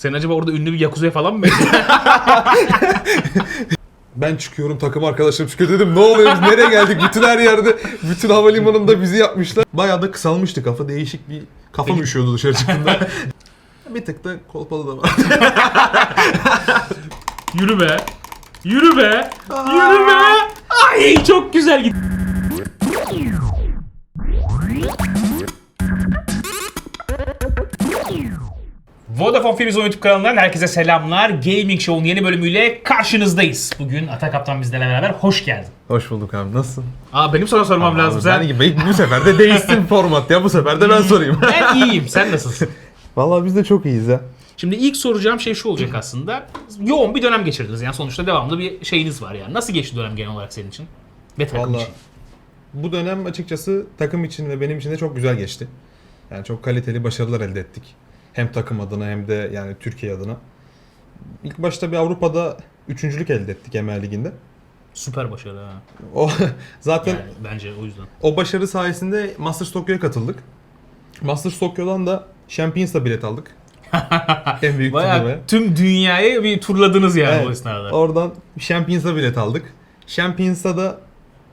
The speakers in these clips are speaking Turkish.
Sen acaba orada ünlü bir Yakuza'ya falan mı benziyorsun? Ben çıkıyorum takım arkadaşlarım çıkıyor dedim ne oluyor biz nereye geldik bütün her yerde bütün havalimanında bizi yapmışlar. Bayağı da kısalmıştı kafa değişik bir kafam üşüyordu dışarı çıktığımda. bir tık da kolpalı da var. Yürü be. Yürü be. Yürü be. Ay çok güzel gitti. Vodafone Filizon YouTube kanalından herkese selamlar. Gaming Show'un yeni bölümüyle karşınızdayız. Bugün Ata Kaptan bizlerle beraber hoş geldin. Hoş bulduk abi nasılsın? Aa benim sana sormam lazım. Abi, Sen... ben, ben- bu sefer de değişsin format ya bu sefer de ben sorayım. Ben iyiyim. Sen nasılsın? Vallahi biz de çok iyiyiz ya. Şimdi ilk soracağım şey şu olacak aslında. Yoğun bir dönem geçirdiniz. Yani sonuçta devamlı bir şeyiniz var yani. Nasıl geçti dönem genel olarak senin için? Ve takım Vallahi için. bu dönem açıkçası takım için ve benim için de çok güzel geçti. Yani çok kaliteli başarılar elde ettik. Hem takım adına hem de yani Türkiye adına. İlk başta bir Avrupa'da üçüncülük elde ettik Emel Ligi'nde. Süper başarı ha. O zaten Yani bence o yüzden. o başarı sayesinde Masters Tokyo'ya katıldık. Masters Tokyo'dan da Champions'a bilet aldık. en büyük Bayağı turnuvaya. tüm dünyayı bir turladınız yani Evet. o esnada. Oradan Champions'a bilet aldık. Champions'a da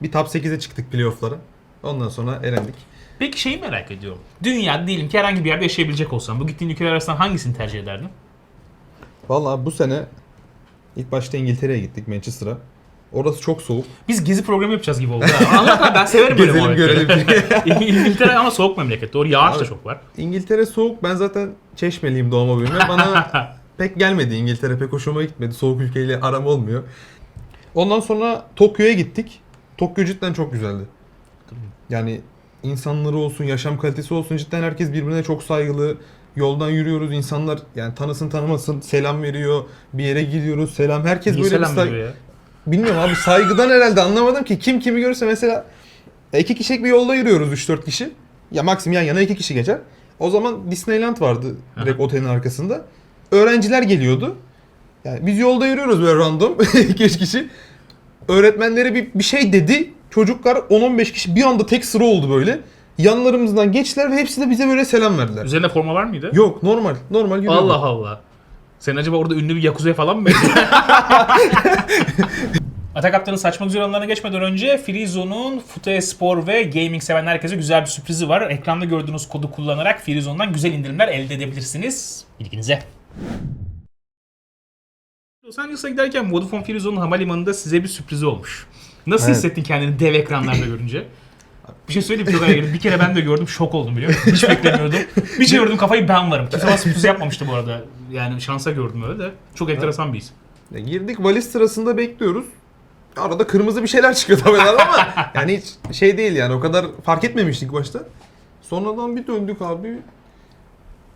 bir top 8'e çıktık playoff'lara. Ondan sonra elendik. Peki şeyi merak ediyorum. Dünya diyelim ki herhangi bir yerde yaşayabilecek olsan bu gittiğin ülkeler arasından hangisini tercih ederdin? Vallahi bu sene ilk başta İngiltere'ye gittik Manchester'a. Orası çok soğuk. Biz gezi programı yapacağız gibi oldu. ha. Anlat abi ben severim böyle Gezelim muhabbetleri. görelim. İngiltere ama soğuk memleket. Doğru yağış da Abi. çok var. İngiltere soğuk. Ben zaten Çeşmeliyim doğma büyüme. Bana pek gelmedi İngiltere. Pek hoşuma gitmedi. Soğuk ülkeyle aram olmuyor. Ondan sonra Tokyo'ya gittik. Tokyo cidden çok güzeldi. Yani insanları olsun, yaşam kalitesi olsun cidden herkes birbirine çok saygılı. Yoldan yürüyoruz insanlar yani tanısın tanımasın selam veriyor. Bir yere gidiyoruz selam. Herkes Niye böyle bir selam say- veriyor ya? Bilmiyorum abi saygıdan herhalde anlamadım ki. Kim kimi görürse mesela iki kişilik bir yolda yürüyoruz 3-4 kişi. Ya maksimum yan yana iki kişi geçer. O zaman Disneyland vardı direkt otelin arkasında. Öğrenciler geliyordu. Yani biz yolda yürüyoruz böyle random 2 kişi. Öğretmenleri bir, bir şey dedi. Çocuklar 10-15 kişi bir anda tek sıra oldu böyle. Yanlarımızdan geçtiler ve hepsi de bize böyle selam verdiler. Üzerinde forma var mıydı? Yok normal. Normal yürüyordu. Allah Allah. Sen acaba orada ünlü bir Yakuza'ya falan mı benziyorsun? Ata Kaptan'ın saçma güzel anlarına geçmeden önce Frizo'nun Fute Spor ve gaming seven herkese güzel bir sürprizi var. Ekranda gördüğünüz kodu kullanarak Frizo'ndan güzel indirimler elde edebilirsiniz. Bilginize. Los Angeles'a giderken Vodafone Frizo'nun havalimanında size bir sürprizi olmuş. Nasıl Evet. hissettin kendini dev ekranlarda görünce? Bir şey söyleyeyim mi? Çok ilginç. Bir kere ben de gördüm şok oldum biliyor musun? Hiç beklemiyordum. Bir şey gördüm kafayı ben varım. Kimse bana sürpriz yapmamıştı bu arada. Yani şansa gördüm öyle de. Çok enteresan bir his. Ya girdik valiz sırasında bekliyoruz. Arada kırmızı bir şeyler çıkıyor tabelalar ama yani hiç şey değil yani o kadar fark etmemiştik başta. Sonradan bir döndük abi.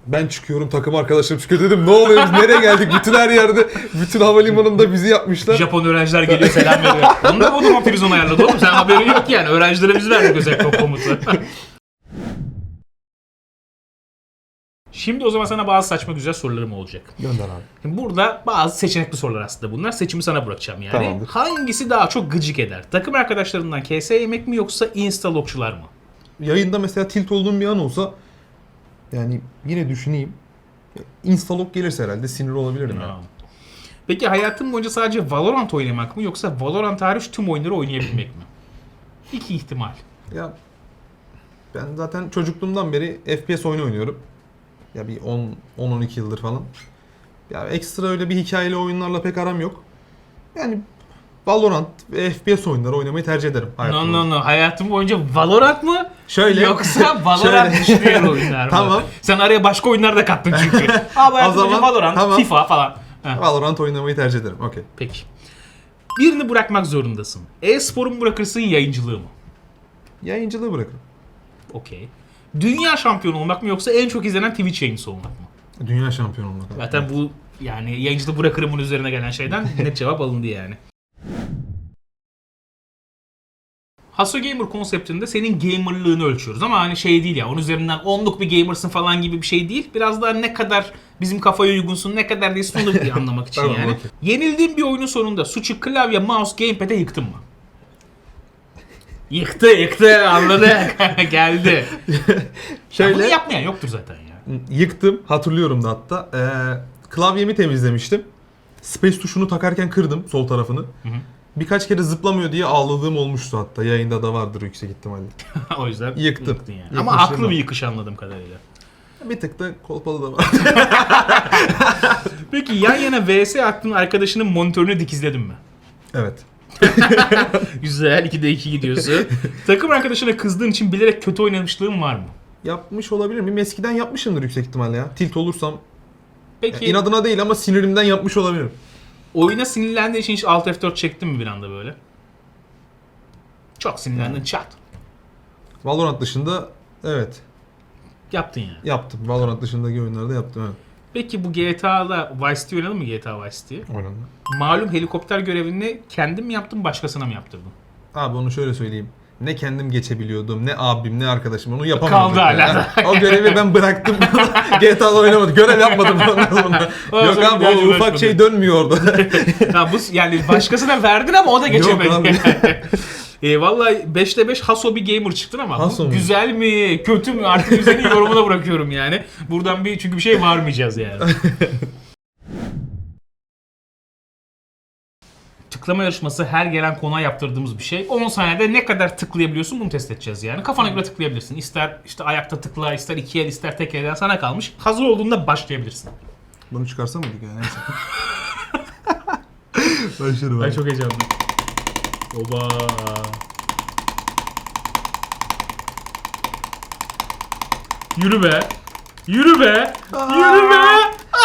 Ben çıkıyorum takım arkadaşlarım çıkıyor dedim ne oluyor biz nereye geldik bütün her yerde bütün havalimanında bizi yapmışlar. Japon öğrenciler geliyor selam veriyor. Onu da Vodafone Prizon ayarladı oğlum. Sen haberin yok yani. Öğrencilere biz verdik özel top komutu. Şimdi o zaman sana bazı saçma güzel sorularım olacak. Gönder abi. Şimdi burada bazı seçenekli sorular aslında bunlar. Seçimi sana bırakacağım yani. Tamamdır. Hangisi daha çok gıcık eder? Takım arkadaşlarından KS yemek mi yoksa insta logçular mı? Yayında mesela tilt olduğum bir an olsa yani yine düşüneyim. Instalog gelirse herhalde sinir olabilirim yani. Tamam. Peki hayatın boyunca sadece Valorant oynamak mı yoksa Valorant hariç tüm oyunları oynayabilmek mi? İki ihtimal. Ya ben zaten çocukluğumdan beri FPS oyunu oynuyorum. Ya bir 10 10 12 yıldır falan. Ya ekstra öyle bir hikayeli oyunlarla pek aram yok. Yani Valorant ve FPS oyunları oynamayı tercih ederim. No hayatım no no. Hayatın boyunca Valorant mı? Şöyle Yoksa Valorant şöyle. diğer oyunlar mı? Tamam. Sen araya başka oyunlar da kattın çünkü. Abi hayatın zaman- Valorant, tamam. FIFA falan. Heh, Valorant oynamayı tercih ederim. Okey. Peki. Birini bırakmak zorundasın. E-sporu mu bırakırsın yayıncılığı mı? Yayıncılığı bırakırım. Okey. Dünya şampiyonu olmak mı yoksa en çok izlenen Twitch yayıncısı olmak mı? Dünya şampiyonu olmak. Zaten bu yani yayıncılığı bırakırımın üzerine gelen şeyden net cevap alındı yani. Haso Gamer konseptinde senin gamerlığını ölçüyoruz ama hani şey değil ya onun üzerinden onluk bir gamersın falan gibi bir şey değil. Biraz daha ne kadar bizim kafaya uygunsun ne kadar değilsin onu bir anlamak için Tamam, yani. okey. Yenildiğin bir oyunun sonunda suçu klavye, mouse, gamepad'e yıktın mı? Yıktı yıktı anladık geldi. Ya bunu Şöyle yapmayan yoktur zaten ya. yıktım. Hatırlıyorum da hatta. Ee, klavyemi temizlemiştim. Space tuşunu takarken kırdım sol tarafını. hı. Birkaç kere zıplamıyor diye ağladığım olmuştu hatta. Yayında da vardır yüksek ihtimalle. o yüzden Yıktım. yıktın yani. Ama haklı var. bir yıkış anladığım kadarıyla. Bir tık da kolpalı da var. Peki yan yana VS attığın arkadaşının monitörünü dikizledin mi? evet. Güzel 2'de 2 gidiyorsun. Takım arkadaşına kızdığın için bilerek kötü oynamışlığın var mı? Yapmış olabilir miyim? Eskiden yapmışımdır yüksek ihtimalle ya. Tilt olursam. Peki inadına değil ama sinirimden yapmış olabilirim. Oyuna sinirlendiğin için hiç Alt F4 çektin mi bir anda böyle? Çok sinirlendin çat. Valorant dışında evet Yaptın yani. yaptım. Valorant dışındaki oyunlarda yaptım evet. Peki bu GTA'da Vice City oynadın mı GTA Vice City'yi? Oynadım. Malum helikopter görevini kendin mi yaptın başkasına mı yaptırdın? Abi onu şöyle söyleyeyim. Ne kendim geçebiliyordum, ne abim, ne arkadaşım onu yapamadım. Kaldı hala. o görevi ben bıraktım. GTA'da oynamadım. Görev yapmadım ondan sonra. Ondan Yok sonra abi daha o ufak uğraşmadım. şey dönmüyor orada. bu yani başkasına verdin ama o da geçemedi. Yok abi. e, vallahi 5'te 5 haso bir gamer çıktın ama bu Haso mu? güzel mi kötü mü artık senin yorumuna bırakıyorum yani. Buradan bir çünkü bir şey varmayacağız yani. Tıklama yarışması her gelen konuğa yaptırdığımız bir şey. 10 saniyede ne kadar tıklayabiliyorsun bunu test edeceğiz yani. Kafana göre tıklayabilirsin. İster işte ayakta tıkla, ister iki el, ister tek elden sana kalmış. Hazır olduğunda başlayabilirsin. Bunu çıkarsam mıydık ya neyse. Başarı Ben çok heyecanlıyım. Oba. Yürü be. Yürü be. Yürü be.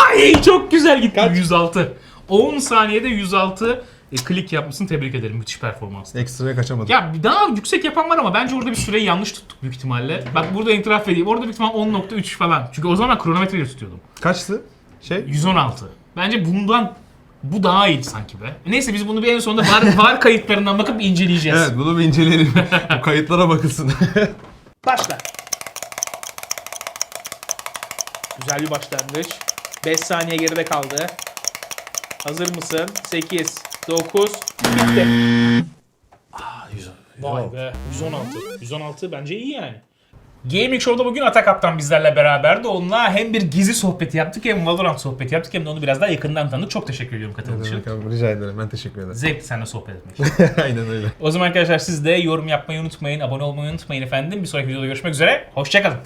Ay çok güzel gitti. Kaç? 106. 10 saniyede 106 e, klik yapmışsın. Tebrik ederim. Müthiş performans. Ekstraya kaçamadım. Ya daha yüksek yapan var ama bence orada bir süreyi yanlış tuttuk büyük ihtimalle. Bak burada itiraf edeyim. Orada büyük ihtimal 10.3 falan. Çünkü o zaman kronometreyle tutuyordum. Kaçtı? Şey? 116. Bence bundan bu daha iyiydi sanki be. Neyse biz bunu bir en sonunda var, var kayıtlarından bakıp inceleyeceğiz. Evet bunu bir inceleyelim. Bu kayıtlara bakılsın. Başla. Güzel bir başlangıç. 5 saniye geride kaldı. Hazır mısın? 8, 9, bitti. Aa, 100. Vay be. 116. 116 bence iyi yani. Gaming Show'da bugün Atakap'tan bizlerle beraberdi. Onunla hem bir gizli sohbeti yaptık hem Valorant sohbeti yaptık hem de onu biraz daha yakından tanıdık. Çok teşekkür ediyorum katıldığın için. Rica ederim. Ben teşekkür ederim. Zevkti seninle sohbet etmek. Aynen öyle. O zaman arkadaşlar siz de yorum yapmayı unutmayın, abone olmayı unutmayın efendim. Bir sonraki videoda görüşmek üzere. Hoşçakalın.